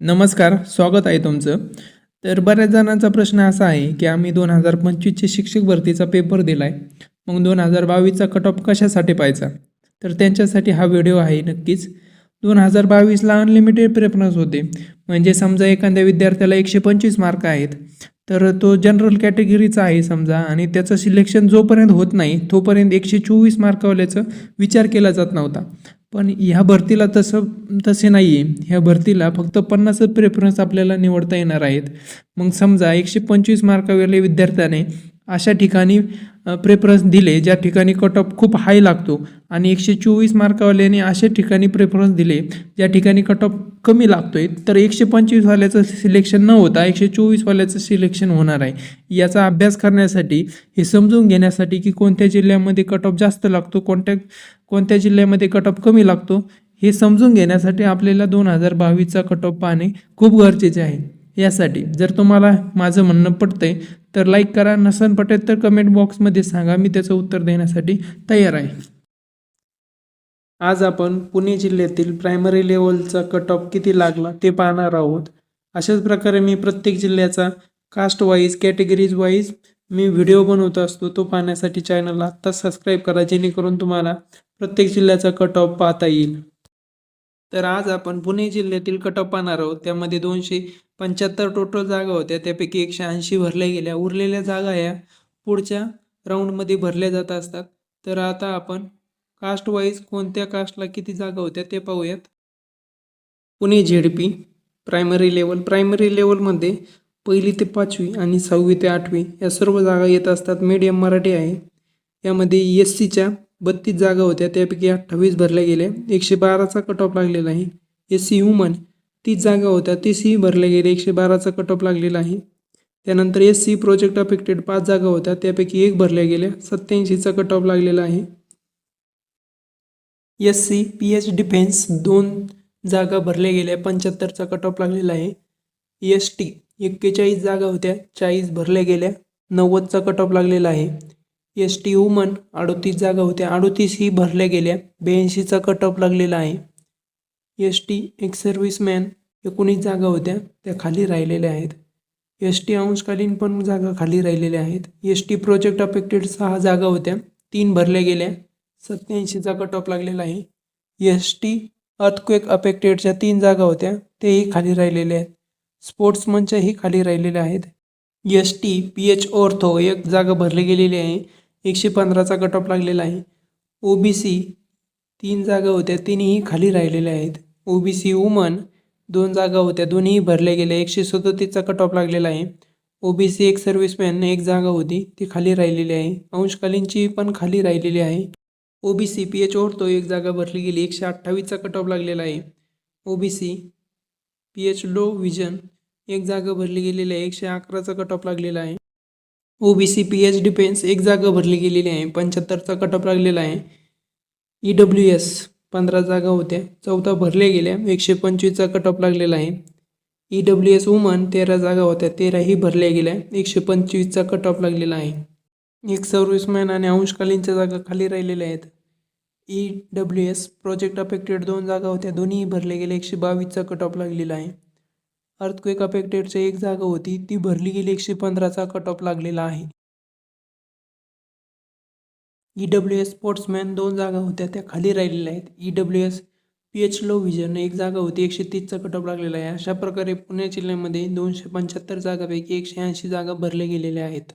नमस्कार स्वागत आहे तुमचं. तर बऱ्याच जणांचा प्रश्न असा आहे की आम्ही दोन हजार पंचवीसचे शिक्षक भरतीचा पेपर दिला आहे मग दोन हजार बावीसचा कट ऑफ कशासाठी पाहायचा? तर त्यांच्यासाठी हा व्हिडिओ आहे नक्कीच. दोन हजार बावीसला अनलिमिटेड प्रेफरन्स होते. म्हणजे समजा एखाद्या विद्यार्थ्याला एकशे पंचवीस मार्क आहेत तर तो जनरल कॅटेगरीचा आहे समजा आणि त्याचं सिलेक्शन जोपर्यंत होत नाही तोपर्यंत एकशे चोवीस मार्कवाल्याचा विचार केला जात नव्हता. पण ह्या भरतीला तसं तसे नाही आहे ह्या भरतीला फक्त पन्नासच प्रेफरन्स आपल्याला निवडता येणार आहेत. मग समजा एकशे पंचवीस मार्कावरील विद्यार्थ्याने अशा ठिकाणी प्रेफरन्स दिले ज्या ठिकाणी कट ऑफ खूप हाय लागतो आणि एकशे चोवीस मार्कावाल्याने अशा ठिकाणी प्रेफरन्स दिले ज्या ठिकाणी कट ऑफ कमी आहे तर एकशे पंचवीसवाल्याचं सिलेक्शन न होता एकशे चोवीसवाल्याचं सिलेक्शन होणार आहे. याचा अभ्यास करण्यासाठी हे समजून घेण्यासाठी की कोणत्या जिल्ह्यामध्ये कट ऑफ जास्त लागतो कोणत्या कोणत्या जिल्ह्यामध्ये कट ऑफ कमी लागतो हे समजून घेण्यासाठी आपल्याला दोन हजार बावीसचा कट ऑफ पाहणे खूप गरजेचे आहे. यासाठी. जर तुम्हाला माझं म्हणणं पटतंय तर लाईक करा. नसन पटेल तर कमेंट बॉक्समध्ये सांगा. मी त्याचं उत्तर देण्यासाठी तयार आहे. आज आपण पुणे जिल्ह्यातील प्रायमरी लेवलचा कट ऑफ किती लागला ते पाहणार आहोत. अशाच प्रकारे मी प्रत्येक जिल्ह्याचा कास्ट वाईज कॅटेगरीज वाईज मी व्हिडिओ बनवत असतो. तो पाहण्यासाठी चॅनलला आत्ता सबस्क्राईब करा. जेणेकरून तुम्हाला प्रत्येक जिल्ह्याचा कट ऑफ पाहता येईल. तर आज आपण पुणे जिल्ह्यातील कट पाहणार आहोत. त्यामध्ये दोनशे पंच्याहत्तर टोटल जागा होत्या. त्यापैकी एकशे ऐंशी भरल्या गेल्या. उरलेल्या जागा या पुढच्या राऊंडमध्ये भरल्या जात असतात. तर आता आपण कास्ट वाईज कोणत्या कास्टला किती जागा होत्या ते पाहूयात. Pune ZP primary level primary लेवलमध्ये पहिली ते पाचवी आणि सहावी ते आठवी या सर्व जागा येत असतात. मीडियम मराठी आहे. यामध्ये एस सीच्या बत्तीस जागा होत्या. त्यापैकी अठ्ठावीस भरल्या गेल्या एकशे बाराचा कट ऑफ लागलेला आहे. एस सी वुमन तीस जागा होत्या. तीसही भरल्या गेल्या एकशे बाराचा कट ऑफ लागलेला आहे. त्यानंतर एस सी प्रोजेक्ट अफेक्टेड पाच जागा होत्या. त्यापैकी एक भरल्या गेल्या सत्याऐंशीचा कट ऑफ लागलेला आहे. S C P H defence दोन जागा भरल्या गेल्या. पंच्याहत्तरचा कट ऑफ लागलेला आहे. एस टी एक्केचाळीस जागा होत्या. चाळीस भरल्या गेल्या. नव्वदचा कट ऑफ लागलेला आहे. एस टी वुमन अडोतीस जागा होत्या. अडोतीसही भरल्या गेल्या. ब्याऐंशीचा कट ऑफ लागलेला आहे. एस टी एक्स सर्व्हिसमॅन एकोणीस जागा होत्या त्या खाली राहिलेल्या आहेत. एस टी अंशकालीन पण जागा खाली राहिलेल्या आहेत. एस टी प्रोजेक्ट अफेक्टेड सहा जागा होत्या तीन भरल्या गेल्या. सत्याऐंशीचा कट ऑफ लागलेला आहे. एस टी अर्थक्वेक अफेक्टेडच्या तीन जागा होत्या तेही खाली राहिलेल्या आहेत. स्पोर्ट्समनच्याही खाली राहिलेल्या आहेत. S T P H ortho एक जागा भरली गेलेली आहे. एकशे पंधराचा कट ऑफ लागलेला आहे. ओ बी सी तीन जागा होत्या तिन्ही खाली राहिलेल्या आहेत. ओ बी सी वुमन दोन जागा होत्या दोन्ही भरल्या गेल्या. एकशे सदोतीसचा कट ऑफ लागलेला आहे. ओ बी सी एक सर्व्हिसमॅन एक जागा होती ती खाली राहिलेली आहे. अंशकालीनची पण खाली राहिलेली आहे. O B C P H ओढतो एक जागा भरली गेली. एकशे अठ्ठावीसचा कट ऑफ लागलेला आहे. O B C P H low vision एक जागा भरली गेलेली आहे. एकशे अकराचा कट ऑफ लागलेला आहे. O B C P H defence एक जागा भरली गेलेली आहे. पंच्याहत्तरचा कटअप लागलेला आहे. ई डब्ल्यू एस पंधरा जागा होत्या. चौथा भरल्या गेल्या. एकशे पंचवीसचा कटअप लागलेला आहे. ई डब्ल्यू एस वुमन तेरा जागा होत्या. तेराही भरल्या गेल्या. एकशे पंचवीसचा कट लागलेला आहे. एक सर्व्हिसमॅन आणि अंशकालीनच्या जागा खाली राहिलेल्या आहेत. E W S project affected दोन जागा होत्या. दोन्ही भरल्या गेल्या. एकशे बावीसचा कट ऑफ लागलेला आहे. अर्थक्वेक अफेक्टेडची एक जागा होती. ती भरली गेली एकशे पंधराचा कट ऑफ लागलेला आहे. ई डब्ल्यू एस स्पोर्ट्समॅन दोन जागा होत्या त्या खाली राहिलेल्या आहेत. E W S P H low vision एक जागा होती एकशे तीसचा कट ऑफ लागलेला आहे. अशा प्रकारे पुणे जिल्ह्यामध्ये दोनशे पंच्याहत्तर जागापैकी एकशे ऐंशी जागा भरल्या गेलेल्या आहेत.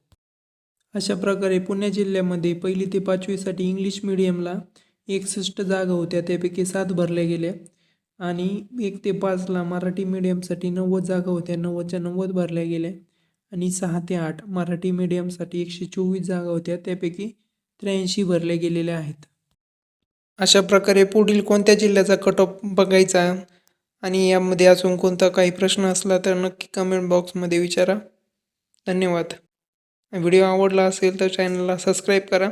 अशा प्रकारे पुणे जिल्ह्यामध्ये पहिली ते पाचवीसाठी इंग्लिश मिडियमला एकसष्ट जागा होत्या त्यापैकी सात भरल्या गेल्या. आणि एक ते पाचला मराठी मीडियमसाठी नव्वद जागा होत्या. नव्वदच्या नव्वद भरल्या गेल्या. आणि सहा ते आठ मराठी मीडियमसाठी एकशे चोवीस जागा होत्या. त्यापैकी त्र्याऐंशी भरल्या गेलेल्या आहेत. अशा प्रकारे पुढील कोणत्या जिल्ह्याचा कट ऑफ बघायचा आणि यामध्ये अजून कोणता काही प्रश्न असला तर नक्की कमेंट बॉक्समध्ये विचारा. धन्यवाद. व्हिडिओ आवडला असेल तर चॅनलला सबस्क्राईब करा.